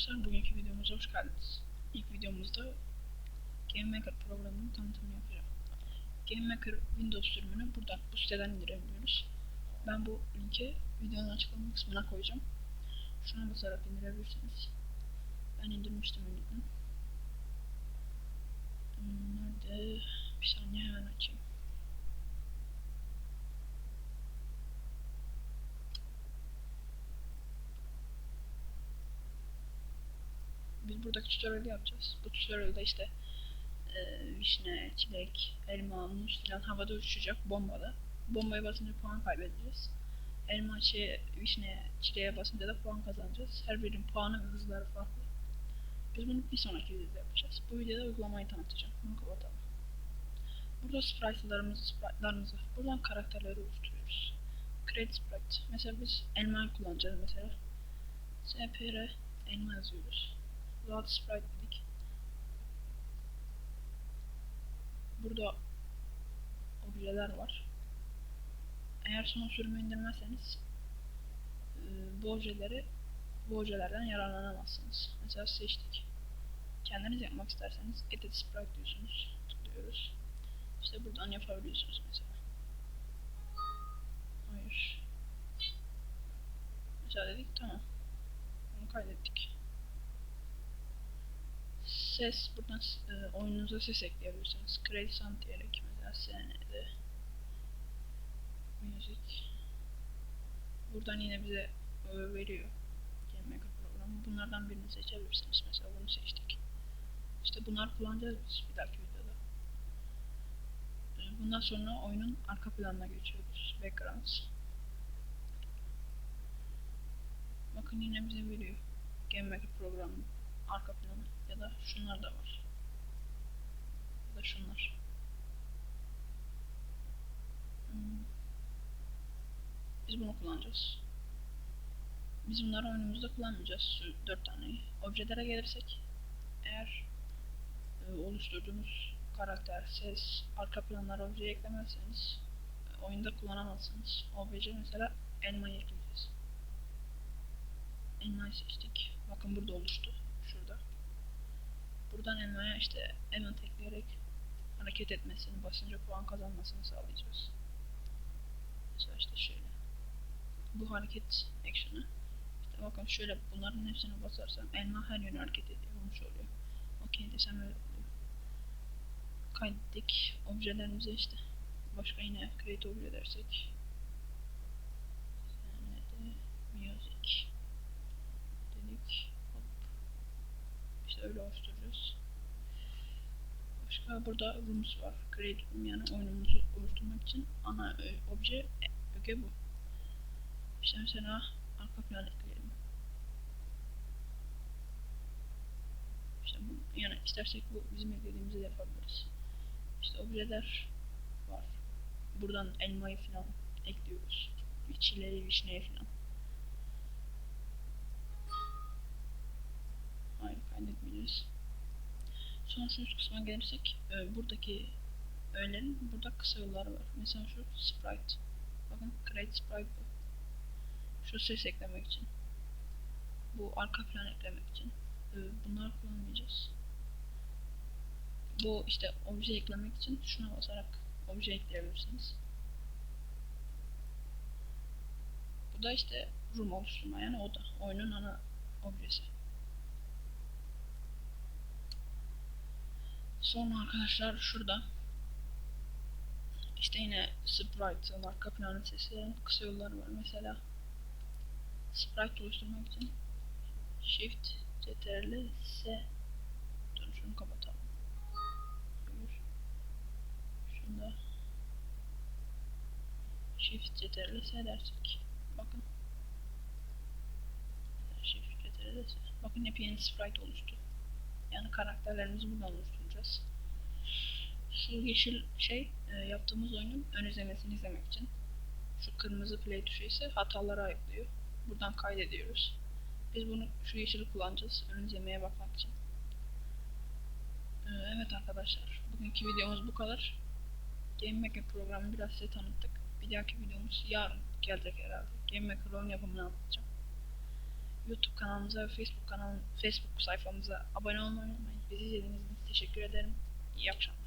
arkadaşlar, bugünkü videomuza hoş geldiniz. İlk videomuzda GameMaker programının tanıtımını yapacağım. GameMaker Windows sürümünü buradan bu siteden indirebiliyoruz. Ben bu linki videonun açıklama kısmına koyacağım. Şuna basarak indirebilirsiniz. Ben indirmiştim önceden. Hmm, Nerede? Bir saniye hemen açayım. Buradaki tutorial'ı yapacağız. Bu tutorial'da işte e, vişne, çilek, elma, muz filan havada uçuşacak bombada. Bombaya basınca puan kaybedeceğiz. Elma, şeye, vişneye, çileğe basınca da puan kazanacağız. Her birinin puanı ve hızları farklı. Biz bunu bir sonraki videoda yapacağız. Bu videoda uygulamayı tanıtacağım. Bunu kapatalım. Burada sprite'larımız, sprite'larımız var. Buradan karakterleri oluşturuyoruz. Create sprite. Mesela biz elmayı kullanacağız mesela. spr elma yazıyoruz. Load sprite dedik. Burada objeler var. Eğer son sürümü indirmezseniz e, bu objeleri bu objelerden yararlanamazsınız. Mesela seçtik. Kendiniz yapmak isterseniz edit sprite diyorsunuz. Tıklıyoruz. İşte buradan yapabiliyorsunuz mesela. Hayır. Mesela dedik tamam. Bunu kaydettik ses buradan e, oyununuza ses ekleyebilirsiniz. Sound diyerek mesela SN'de music buradan yine bize e, veriyor GameMaker programı. Bunlardan birini seçebilirsiniz. Mesela bunu seçtik. İşte bunlar kullanacağız biz bir dahaki videoda. E, bundan sonra oyunun arka planına geçiyoruz. Backgrounds. Bakın yine bize veriyor. GameMaker programı arka planı ya da şunlar da var. Ya da şunlar. Hmm. Biz bunu kullanacağız. Biz bunları oyunumuzda kullanmayacağız. Şu dört taneyi. Objelere gelirsek eğer e, oluşturduğunuz karakter, ses, arka planlar objeyi eklemezseniz e, oyunda kullanamazsınız. Obje mesela elmayı ekleyeceğiz. Elmayı seçtik. Bakın burada oluştu. Şurada. Buradan elmaya işte element ekleyerek hareket etmesini, basınca puan kazanmasını sağlayacağız. Mesela işte şöyle. Bu hareket action'ı. İşte bakın şöyle bunların hepsine basarsam elma her yöne hareket ediyormuş oluyor. Okey desem öyle oluyor. Kaydettik objelerimize işte. Başka yine create obje dersek. Nerede? Music. Dedik. Hop. İşte öyle oluşturacağız. Başka burada rooms var. Create room yani oyunumuzu oluşturmak için ana e, obje e, öge bu. İşte mesela arka plan ekleyelim. İşte bu yani istersek bu bizim eklediğimizi de yapabiliriz. İşte objeler var. Buradan elmayı falan ekliyoruz. Çileği, vişneyi falan. Sonra şu üst kısma gelirsek e, buradaki öğelerin burada kısa yolları var. Mesela şu sprite. Bakın create sprite bu. Şu ses eklemek için. Bu arka plan eklemek için. E, bunları kullanmayacağız. Bu işte obje eklemek için şuna basarak obje ekleyebilirsiniz. Bu da işte room oluşturma yani oda. Oyunun ana objesi. Sonra arkadaşlar şurada işte yine sprite var, kapıların sesi, kısa yolları var. Mesela sprite oluşturmak için shift ctrl s dur şunu kapatalım. Buyur. Şunda shift ctrl s dersek bakın shift ctrl s bakın yepyeni sprite oluştu. Yani karakterlerimizi buradan oluşturacağız. Şu yeşil şey e, yaptığımız oyunun ön izlemesini izlemek için. Şu kırmızı play tuşu ise hataları ayıklıyor. Buradan kaydediyoruz. Biz bunu şu yeşili kullanacağız ön izlemeye bakmak için. E, evet arkadaşlar bugünkü videomuz bu kadar. Game Maker programını biraz size tanıttık. Bir dahaki videomuz yarın gelecek herhalde. Game Maker oyun yapımını anlatacağım. YouTube kanalımıza ve Facebook kanal Facebook sayfamıza abone olmayı unutmayın. Bizi izlediğiniz için teşekkür ederim. İyi akşamlar.